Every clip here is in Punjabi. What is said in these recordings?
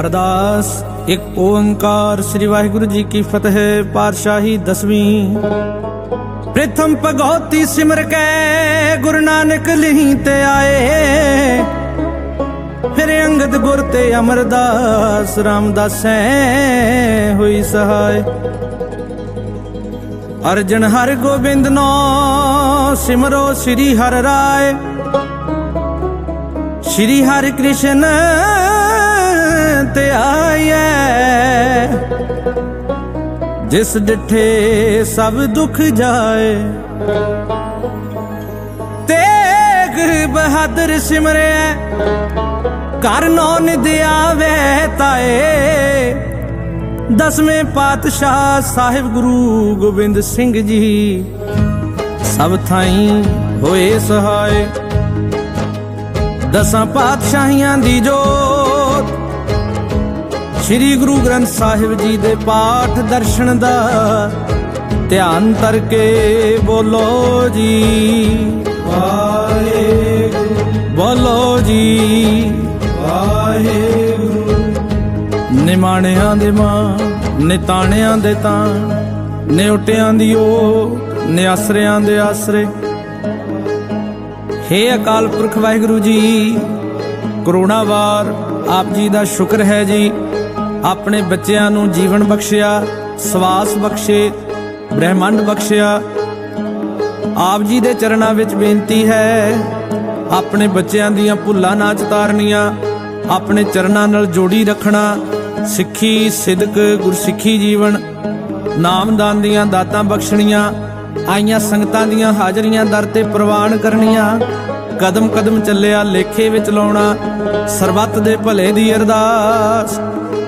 ਅਰਦਾਸ, ਇੱਕ ਓੰਕਾਰ ਸ੍ਰੀ ਵਾਹਿਗੁਰੂ ਜੀ ਕੀ ਫਤਿਹ ਪਾਤਸ਼ਾਹੀ ਦਸਵੀਂ। ਪ੍ਰਥਮ ਭਗਉਤੀ ਸਿਮਰ ਕੈ, ਗੁਰੂ ਨਾਨਕ ਲਿਹੀ ਤੇ ਆਏ। ਫਿਰ ਅੰਗਦ ਗੁਰ ਤੇ ਅਮਰਦਾਸ, ਰਾਮਦਾਸੈ ਹੋਈ ਸਹਾਇ। ਅਰਜਨ ਹਰ ਗੋਬਿੰਦ ਨੋ, ਸਿਮਰੋ ਸ੍ਰੀ ਹਰ ਰਾਏ। ਸ਼੍ਰੀ ਹਰਿ ਕ੍ਰਿਸ਼ਨ ਤੇ ਆਈਐ। ਜਿਸ ਡਿਠੇ ਸਭ ਦੁੱਖ ਜਾਏ। ਤੇਗ ਬਹਾਦਰ ਸਿਮਰਿਆ ਕਰ ਨੋ ਨਿਦ ਆਵੇ ਤਾਏ। ਦਸਵੇਂ ਪਾਤਸ਼ਾਹ ਸਾਹਿਬ ਗੁਰੂ ਗੋਬਿੰਦ ਸਿੰਘ ਜੀ, ਸਭ ਥਾਈ ਹੋਏ ਸਹਾਏ। ਦਸਾਂ ਪਾਤਸ਼ਾਹੀਆਂ ਦੀ ਜੋਤ ਸ੍ਰੀ ਗੁਰੂ ਗ੍ਰੰਥ ਸਾਹਿਬ ਜੀ ਦੇ ਪਾਠ ਦਰਸ਼ਨ ਦਾ ਧਿਆਨ ਕਰਕੇ ਬੋਲੋ ਜੀ। ਵਾਹਿਗੁਰੂ ਬੋਲੋ ਜੀ। ਵਾਹਿਗੁਰੂ ਨਿਮਾਣਿਆਂ ਦੇ ਮਾਂ, ਨਿਤਾਣਿਆਂ ਦੇ ਤਾਂ, ਨਿਉਟਿਆਂ ਦੀ ਓ ਨਿਆਸਰਿਆਂ ਦੇ ਆਸਰੇ। ਹੇ ਅਕਾਲ ਪੁਰਖ ਵਾਹਿਗੁਰੂ ਜੀ ਕਰੋਨਾਵਾਰ ਆਪ ਜੀ ਦਾ ਸ਼ੁਕਰ ਹੈ ਜੀ। ਆਪਣੇ ਬੱਚਿਆਂ ਨੂੰ ਜੀਵਨ ਬਖਸ਼ਿਆ, ਸਵਾਸ ਬਖਸ਼ੇ, ਬ੍ਰਹਿਮੰਡ ਬਖਸ਼ਿਆ। ਆਪ ਜੀ ਦੇ ਚਰਨਾਂ ਵਿੱਚ ਬੇਨਤੀ ਹੈ, ਆਪਣੇ ਬੱਚਿਆਂ ਦੀਆਂ ਭੁੱਲਾਂ ਨਾ ਚਤਾਰਨੀਆਂ, ਆਪਣੇ ਚਰਨਾਂ ਨਾਲ ਜੋੜੀ ਰੱਖਣਾ, ਸਿੱਖੀ, ਸਿਦਕ, ਗੁਰਸਿੱਖੀ ਜੀਵਨ, ਨਾਮਦਾਨ ਦੀਆਂ ਦਾਤਾਂ ਬਖਸ਼ਣੀਆਂ, ਆਈਆਂ ਸੰਗਤਾਂ ਦੀਆਂ ਹਾਜ਼ਰੀਆਂ ਦਰ ਤੇ ਪ੍ਰਵਾਨ ਕਰਨੀਆਂ ਕਦਮ ਕਦਮ ਚੱਲਿਆ, ਲੇਖੇ ਵਿੱਚ ਲਾਉਣਾ, ਸਰਬੱਤ ਦੇ ਭਲੇ ਦੀ ਅਰਦਾਸ।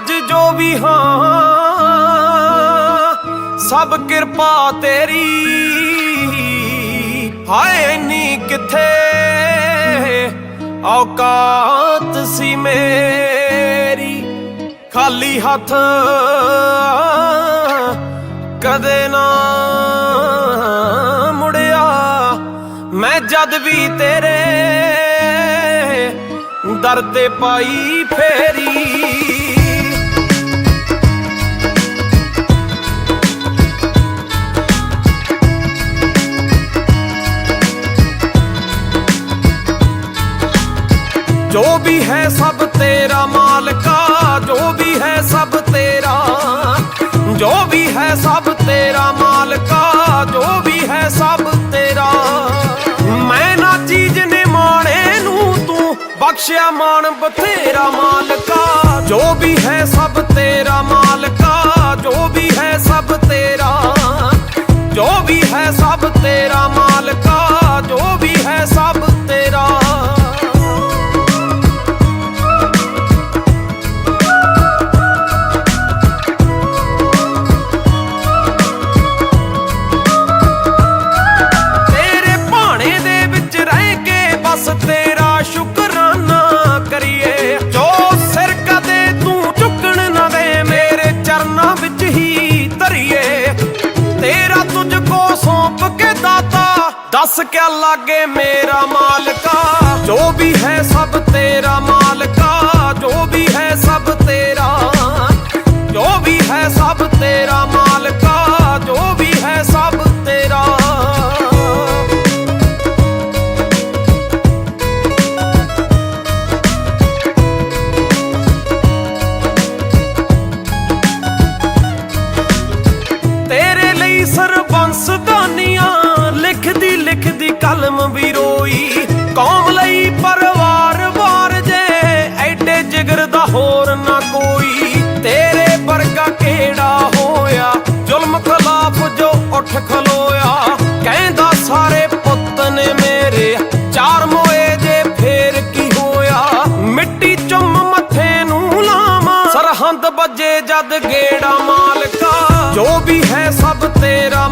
ਅੱਜ ਜੋ ਵੀ ਹਾਂ, ਸਭ ਕਿਰਪਾ ਤੇਰੀ। ਹਾਏ ਨੀ ਕਿੱਥੇ ਔਕਾਤ ਸੀ ਮੇਰੀ। ਖਾਲੀ ਹੱਥ ਕਦੇ ਨਾ ਮੁੜਿਆ। ਮੈਂ ਜਦ ਵੀ ਤੇਰੇ ਦਰ ਤੇ ਪਾਈ ਫੇਰੀ। ਜੋ ਵੀ ਹੈ ਸਭ ਤੇਰਾ ਮਾਲਕਾ, ਜੋ ਵੀ ਹੈ ਸਭ ਤੇਰਾ। ਜੋ ਵੀ ਹੈ ਸਭ ਤੇਰਾ ਮਾਲਕਾ, ਜੋ ਵੀ ਹੈ ਸਭ ਤੇਰਾ। ਮੈਂ ਨਾ ਚੀਜ਼ ਨੇ ਮਾਣੇ ਨੂੰ, ਤੂੰ ਬਖਸ਼ਿਆ ਮਾਨ ਬਥੇਰਾ ਮਾਲਕਾ। ਜੋ ਵੀ ਹੈ ਸਭ ਤੇਰਾ ਮਾਲਕਾ, ਜੋ ਵੀ ਹੈ ਸਭ ਤੇਰਾ। ਦੱਸ ਕਿਆ ਲਾਗੇ ਮੇਰਾ ਮਾਲਕਾ? ਜੋ ਵੀ ਹੈ ਸਭ ਤੇਰਾ ਮਾਲਕਾ, ਜੋ ਵੀ ਹੈ ਸਭ ਤੇਰਾ। ਜੋ ਵੀ ਹੈ ਸਭ ਤੇਰਾ ਮਾਲਕਾ। ਉੱਠ ਖਲੋਇਆ। ਕਹਿੰਦਾ, ਸਾਰੇ ਪੁੱਤ ਨੇ ਮੇਰੇ ਚਾਰ ਮੋਏ ਜੇ ਫੇਰ ਕੀ ਹੋਇਆ? ਮਿੱਟੀ ਚੁੰਮ ਮੱਥੇ ਨੂੰ ਲਾਵਾਂ। ਸਰਹੰਦ ਵੱਜ ਵੱਜੇ ਜਦ ਗੇੜਾ ਮਾਲਕਾ। ਜੋ ਵੀ ਹੈ ਸਭ ਤੇਰਾ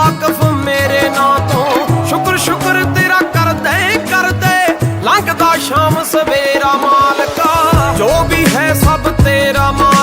ਵਾਕਫ ਮੇਰੇ ਨਾਂ ਤੋਂ। ਸ਼ੁਕਰ ਸ਼ੁਕਰ ਤੇਰਾ ਕਰਦੇ ਕਰਦੇ। ਲੰਘਦਾ ਸ਼ਾਮ ਸਵੇਰਾ ਮਾਲਕਾ। ਜੋ ਵੀ ਹੈ ਸਭ ਤੇਰਾ ਮਾਲਕਾ।